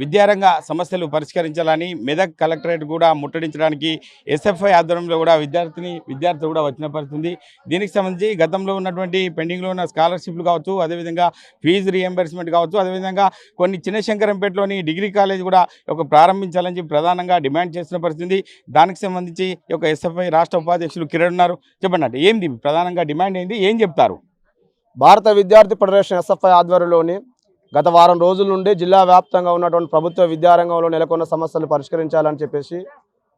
విద్యారంగ సమస్యలు పరిష్కరించాలని మెదక్ కలెక్టరేట్ కూడా ముట్టడించడానికి ఎస్ఎఫ్ఐ ఆధ్వర్యంలో కూడా విద్యార్థిని విద్యార్థి కూడా వచ్చిన పరిస్థితుంది. దీనికి సంబంధించి గతంలో ఉన్నటువంటి పెండింగ్లో ఉన్న స్కాలర్షిప్లు కావచ్చు అదేవిధంగా ఫీజు రీఎంబర్స్మెంట్ కావచ్చు అదేవిధంగా కొన్ని చిన్నశంకరంపేటలోని డిగ్రీ కాలేజ్ కూడా ఒక ప్రారంభించాలని చెప్పి ప్రధానంగా డిమాండ్ చేస్తున్న పరిస్థితి దానికి సంబంధించి ఒక ఎస్ఎఫ్ఐ రాష్ట్ర ఉపాధ్యక్షులు కిరణ్ ఉన్నారు. చెప్పండి అంటే ఏంది? ప్రధానంగా డిమాండ్ ఏంది? ఏం చెప్తారు? భారత విద్యార్థి ఫెడరేషన్ ఎస్ఎఫ్ఐ ఆధ్వర్యంలోని గత వారం రోజుల నుండి జిల్లా వ్యాప్తంగా ఉన్నటువంటి ప్రభుత్వ విద్యారంగంలో నెలకొన్న సమస్యలు పరిష్కరించాలని చెప్పేసి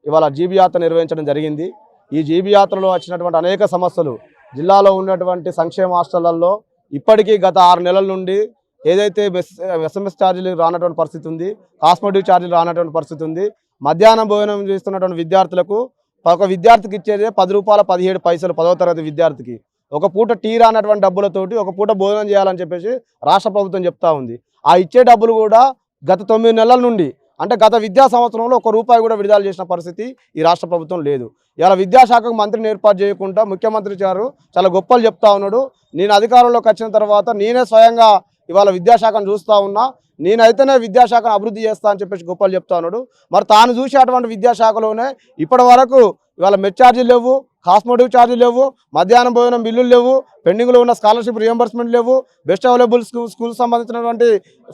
ఇవాళ జీబీ యాత్ర నిర్వహించడం జరిగింది. ఈ జీబీ యాత్రలో వచ్చినటువంటి అనేక సమస్యలు జిల్లాలో ఉన్నటువంటి సంక్షేమ హాస్టళ్ళలో ఇప్పటికీ గత ఆరు నెలల నుండి ఏదైతే బెస్ ఎస్ఎంఎస్ ఛార్జీలు రానటువంటి పరిస్థితి ఉంది కాస్మెటిక్ ఛార్జీలు రానటువంటి పరిస్థితి ఉంది మధ్యాహ్నం భోజనం చేస్తున్నటువంటి విద్యార్థులకు ఒక విద్యార్థికి ఇచ్చేదే పది రూపాయల పదిహేడు పైసలు పదవ తరగతి విద్యార్థికి. ఒక పూట టీ రానటువంటి డబ్బులతోటి ఒక పూట భోజనం చేయాలని చెప్పేసి రాష్ట్ర ప్రభుత్వం చెప్తా ఉంది. ఆ ఇచ్చే డబ్బులు కూడా గత తొమ్మిది నెలల నుండి అంటే గత విద్యా సంవత్సరంలో ఒక రూపాయి కూడా విడుదల చేసిన పరిస్థితి ఈ రాష్ట్ర ప్రభుత్వం లేదు. ఇలా విద్యాశాఖకు మంత్రిని ఏర్పాటు చేయకుండా ముఖ్యమంత్రి గారు చాలా గొప్పలు చెప్తా ఉన్నాడు. నేను అధికారంలోకి వచ్చిన తర్వాత నేనే స్వయంగా ఇవాళ విద్యాశాఖను చూస్తూ ఉన్నా. నేనైతేనే విద్యాశాఖను అభివృద్ధి చేస్తా అని చెప్పేసి గొప్పలు చెప్తా ఉన్నాడు. మరి తాను చూసి అటువంటి విద్యాశాఖలోనే ఇప్పటి వరకు ఇవాళ మెచ్చార్జీలు లేవు. కాస్మెటిక్ ఛార్జీలు లేవు మధ్యాహ్నం భోజనం బిల్లులు లేవు పెండింగ్లో ఉన్న స్కాలర్షిప్ రియంబర్స్మెంట్ లేవు బెస్ట్ అవైలబుల్ స్కూల్ స్కూల్ సంబంధించినటువంటి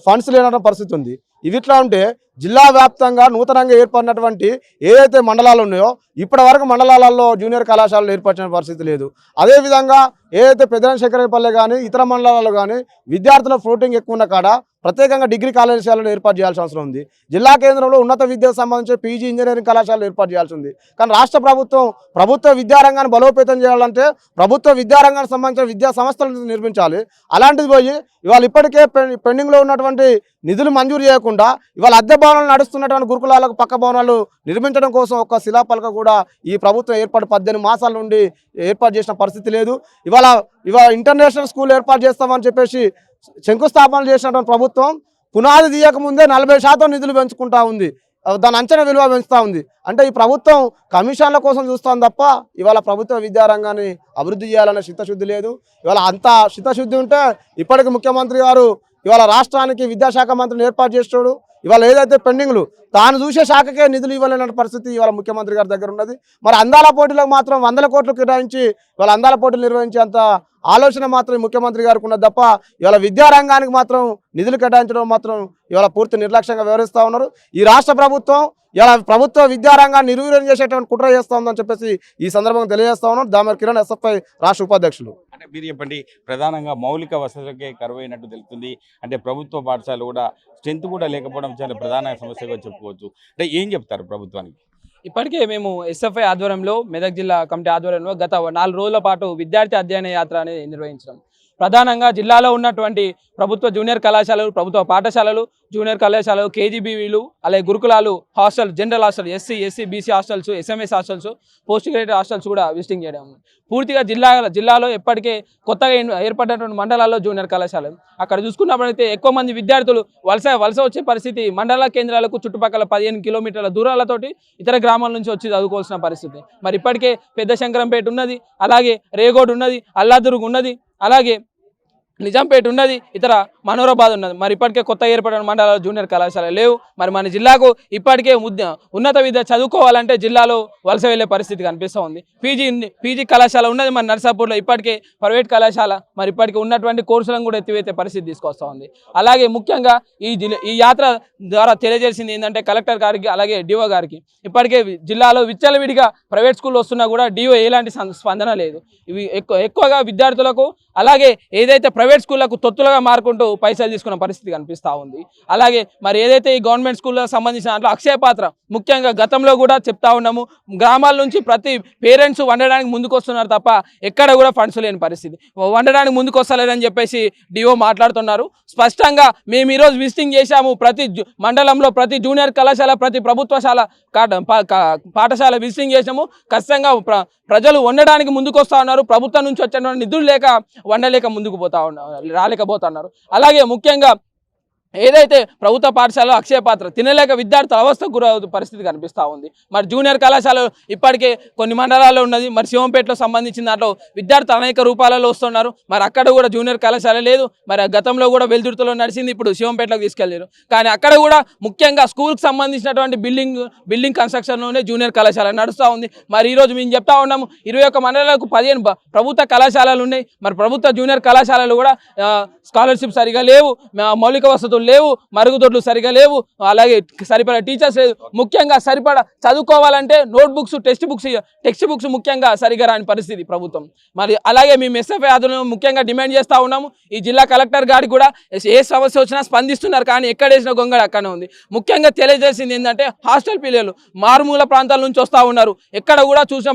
ఫండ్స్ లేనటువంటి పరిస్థితి ఉంది. ఇవి ఇట్లా ఉంటే జిల్లా వ్యాప్తంగా నూతనంగా ఏర్పడినటువంటి ఏదైతే మండలాలు ఉన్నాయో ఇప్పటి వరకు మండలాలలో జూనియర్ కళాశాలలు ఏర్పరిచిన పరిస్థితి లేదు. అదేవిధంగా ఏదైతే పెద్దన శంకరపల్లె కానీ ఇతర మండలాల్లో కానీ విద్యార్థుల ఫ్లోటింగ్ ఎక్కువ ఉన్న కాడ ప్రత్యేకంగా డిగ్రీ కళాశాలను ఏర్పాటు చేయాల్సిన అవసరం ఉంది. జిల్లా కేంద్రంలో ఉన్నత విద్యకు సంబంధించి పీజీ ఇంజనీరింగ్ కళాశాలలు ఏర్పాటు చేయాల్సి ఉంది. కానీ రాష్ట్ర ప్రభుత్వం ప్రభుత్వ విద్యారంగాన్ని బలోపేతం చేయాలంటే ప్రభుత్వ విద్యారంగానికి సంబంధించిన విద్యా సంస్థలను నిర్మించాలి. అలాంటిది పోయి ఇవాళ ఇప్పటికే పెండింగ్లో ఉన్నటువంటి నిధులు మంజూరు చేయకుండా ఇవాళ అద్దె భవనాలు నడుస్తున్నటువంటి గురుకులాలకు పక్క భవనాలు నిర్మించడం కోసం ఒక శిలాపలక కూడా ఈ ప్రభుత్వం ఏర్పాటు పద్దెనిమిది మాసాల నుండి ఏర్పాటు చేసిన పరిస్థితి లేదు. ఇవాళ ఇవాళ ఇంటర్నేషనల్ స్కూల్ ఏర్పాటు చేస్తామని చెప్పేసి శంకుస్థాపన చేసినటువంటి ప్రభుత్వం పునాది తీయకముందే నలభై శాతం నిధులు పెంచుకుంటా ఉంది. దాని అంచనా విలువ పెంచుతూ ఉంది. అంటే ఈ ప్రభుత్వం కమిషన్ల కోసం చూస్తాం తప్ప ఇవాళ ప్రభుత్వ విద్యారంగాన్ని అభివృద్ధి చేయాలనే చిత్తశుద్ధి లేదు. ఇవాళ అంత చిత్తశుద్ధి ఉంటే ఇప్పటికి ముఖ్యమంత్రి గారు ఇవాళ రాష్ట్రానికి విద్యాశాఖ మంత్రిని ఏర్పాటు చేస్తాడు ఇవాళ ఏదైతే పెండింగ్లు తాను చూసే శాఖకే నిధులు ఇవ్వలేని పరిస్థితి ఇవాళ ముఖ్యమంత్రి గారి దగ్గర ఉన్నది. మరి అందాల పోటీలకు మాత్రం వందల కోట్లు కేటాయించి ఇవాళ అందాల పోటీలు నిర్వహించేంత ఆలోచన మాత్రం ముఖ్యమంత్రి గారికి ఉన్నది తప్ప ఇవాళ విద్యారంగానికి మాత్రం నిధులు కేటాయించడం మాత్రం ఇవాళ పూర్తి నిర్లక్ష్యంగా వ్యవహరిస్తూ ఉన్నారు. ఈ రాష్ట్ర ప్రభుత్వం ఇలా ప్రభుత్వ విద్యారంగాన్ని నిర్వీర్యం చేసేటువంటి కుట్ర చేస్తా ఉందని చెప్పేసి ఈ సందర్భంగా తెలియజేస్తా ఉన్నాం దామర్ కిరణ్ ఎస్ఎఫ్ఐ రాష్ట్ర ఉపాధ్యక్షులు. అంటే మీరు చెప్పండి ప్రధానంగా మౌలిక వసతులకే కరువు అయినట్టు తెలుస్తుంది. అంటే ప్రభుత్వ పాఠశాల కూడా స్ట్రెంత్ కూడా లేకపోవడం చాలా ప్రధాన సమస్యగా చెప్పుకోవచ్చు. అంటే ఏం చెప్తారు ప్రభుత్వానికి? ఇప్పటికే మేము ఎస్ఎఫ్ఐ ఆధ్వర్యంలో మెదక్ జిల్లా కమిటీ ఆధ్వర్యంలో గత నాలుగు రోజుల పాటు విద్యార్థి అధ్యయన యాత్ర అనేది నిర్వహించడం. ప్రధానంగా జిల్లాలో ఉన్నటువంటి ప్రభుత్వ జూనియర్ కళాశాలలు ప్రభుత్వ పాఠశాలలు జూనియర్ కళాశాలలు కేజీబీవీలు అలాగే గురుకులాలు hostel general hostel SC SC BC hostels SMS hostels post graduate hostels కూడా విజిటింగ్ చేయడం పూర్తిగా జిల్లా జిల్లాలో ఎప్పటికే కొత్తగా ఏర్పడినటువంటి మండలాల్లో జూనియర్ కళాశాలలు. అక్కడ చూసుకున్నప్పుడైతే ఎక్కువ మంది విద్యార్థులు వలస వలస వచ్చే పరిస్థితి మండల కేంద్రాలకు చుట్టుపక్కల పదిహేను కిలోమీటర్ల దూరాలతోటి ఇతర గ్రామాల నుంచి వచ్చి చదువుకోవాల్సిన పరిస్థితి. మరి ఇప్పటికే పెద్ద శంకరంపేట ఉన్నది అలాగే రేగోడ్ ఉన్నది అల్లాదుర్గ్ ఉన్నది అలాగే నిజాంపేట ఉన్నది ఇతర మనోరాబాద్ ఉన్నది. మరి ఇప్పటికే కొత్త ఏర్పడిన మండలాలు జూనియర్ కళాశాల లేవు. మరి మన జిల్లాకు ఇప్పటికే ముద్ద ఉన్నత విద్య చదువుకోవాలంటే జిల్లాలో వలస వెళ్ళే పరిస్థితి కనిపిస్తూ ఉంది. పీజీ పీజీ కళాశాల ఉన్నది మన నర్సాపూర్లో ఇప్పటికే ప్రైవేట్ కళాశాల మరి ఇప్పటికే ఉన్నటువంటి కోర్సులను కూడా ఎత్తివేసే పరిస్థితి తీసుకొస్తూ ఉంది. అలాగే ముఖ్యంగా ఈ ఈ యాత్ర ద్వారా తెలియజేసింది ఏంటంటే కలెక్టర్ గారికి అలాగే డిఓ గారికి. ఇప్పటికే జిల్లాలో విచ్చలవిడిగా ప్రైవేట్ స్కూల్ వస్తున్నా కూడా డిఓ ఎలాంటి స్పందన లేదు. ఇవి ఎక్కువ ఎక్కువగా విద్యార్థులకు అలాగే ఏదైతే ప్రైవేట్ స్కూళ్ళకు తొత్తులుగా మారుకుంటూ పైసలు తీసుకున్న పరిస్థితి కనిపిస్తూ ఉంది. అలాగే మరి ఏదైతే ఈ గవర్నమెంట్ స్కూళ్ళకు సంబంధించిన దాంట్లో అక్షయ పాత్ర ముఖ్యంగా గతంలో కూడా చెప్తా ఉన్నాము. గ్రామాల నుంచి ప్రతి పేరెంట్స్ వండడానికి ముందుకు వస్తున్నారు తప్ప ఎక్కడ కూడా ఫండ్స్ లేని పరిస్థితి. వండడానికి ముందుకు వస్తలేదని చెప్పేసి డిఓ మాట్లాడుతున్నారు. స్పష్టంగా మేము ఈరోజు విజిటింగ్ చేశాము. ప్రతి మండలంలో ప్రతి జూనియర్ కళాశాల ప్రతి ప్రభుత్వశాల కా- పాఠశాల విజిటింగ్ చేసాము ఖచ్చితంగా ప్ర- ప్రజలు వండడానికి ముందుకొస్తా ఉన్నారు. ప్రభుత్వం నుంచి వచ్చిన నిధులు లేక వండలేక ముందుకు పోతా ఉన్నారు. రాలేకపోతున్నారు. అలాగే ముఖ్యంగా ఏదైతే ప్రభుత్వ పాఠశాలలో అక్షయ పాత్ర తినలేక విద్యార్థుల అవస్థకు గురవుతున్న పరిస్థితి కనిపిస్తూ ఉంది. మరి జూనియర్ కళాశాల ఇప్పటికే కొన్ని మండలాల్లో ఉన్నది. మరి శివంపేటలో సంబంధించిన దాంట్లో విద్యార్థులు అనేక రూపాలలో వస్తున్నారు. మరి అక్కడ కూడా జూనియర్ కళాశాల లేదు. మరి గతంలో కూడా వెల్దుర్తిలో నడిచింది. ఇప్పుడు శివంపేటలోకి తీసుకెళ్ళారు కానీ అక్కడ కూడా ముఖ్యంగా స్కూల్కి సంబంధించినటువంటి బిల్డింగ్ బిల్డింగ్ కన్స్ట్రక్షన్లోనే జూనియర్ కళాశాల నడుస్తూ ఉంది. మరి ఈరోజు మేము చెప్తా ఉన్నాము ఇరవై ఒక్క మండలాలకు పదిహేను ప్రభుత్వ కళాశాలలు ఉన్నాయి. మరి ప్రభుత్వ జూనియర్ కళాశాలలు కూడా స్కాలర్షిప్ సరిగా లేవు. మా మౌలిక వసతులు లేవు మరుగుదొడ్లు సరిగా లేవు అలాగే సరిపడా టీచర్స్ లేదు. ముఖ్యంగా సరిపడా చదువుకోవాలంటే note books text books text books ముఖ్యంగా సరిగా రాని పరిస్థితి ప్రభుత్వం. మరి అలాగే మేము ఎస్ఎఫ్ఐ ఆధ్వర్యంలో ముఖ్యంగా డిమాండ్ చేస్తూ ఉన్నాము. ఈ జిల్లా కలెక్టర్ గారికి కూడా ఏ సమస్య వచ్చినా స్పందిస్తున్నారు కానీ ఎక్కడ వేసిన గొంగడ అక్కడనే ఉంది. ముఖ్యంగా తెలియజేసింది ఏంటంటే హాస్టల్ పిల్లలు మారుమూల ప్రాంతాల నుంచి వస్తూ ఉన్నారు. ఎక్కడ కూడా చూసిన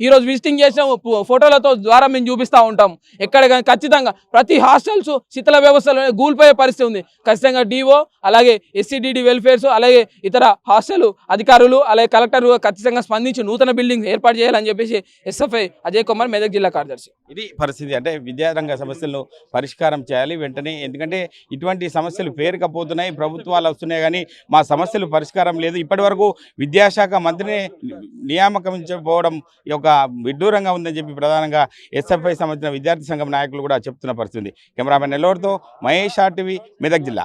ఈరోజు విజిటింగ్ చేసిన ఫో- ఫోటోలతో ద్వారా మేము చూపిస్తూ ఉంటాం ఎక్కడ ఖచ్చితంగా ప్రతి హాస్టల్స్ శీతల వ్యవస్థలో కూల్పోయే పరిస్థితి ఉంది. ఖచ్చితంగా డిఓ అలాగే ఎస్సీడీడీ వెల్ఫేర్స్ అలాగే ఇతర హాస్టల్ అధికారులు అలాగే కలెక్టర్ ఖచ్చితంగా స్పందించి నూతన బిల్డింగ్ ఏర్పాటు చేయాలని చెప్పేసి ఎస్ఎఫ్ఐ అజయ్ కుమార్ మెదక్ జిల్లా కార్యదర్శి. ఇది పరిస్థితి. అంటే విద్యారంగ సమస్యలను పరిష్కారం చేయాలి వెంటనే. ఎందుకంటే ఇటువంటి సమస్యలు పేరుకపోతున్నాయి ప్రభుత్వాలు వస్తున్నాయి కానీ మా సమస్యలు పరిష్కారం లేదు. ఇప్పటి వరకు విద్యాశాఖ మంత్రిని నియామకమించకపోవడం యొక్క విడ్డూరంగా ఉందని చెప్పి ప్రధానంగా ఎస్ఎఫ్ఐ సంబంధించిన విద్యార్థి సంఘం నాయకులు కూడా చెప్తున్న పరిస్థితి కెమెరామెన్ నెల్లూరుతో మహేష్ ఆర్టీవీ మెదక్ జిల్లా.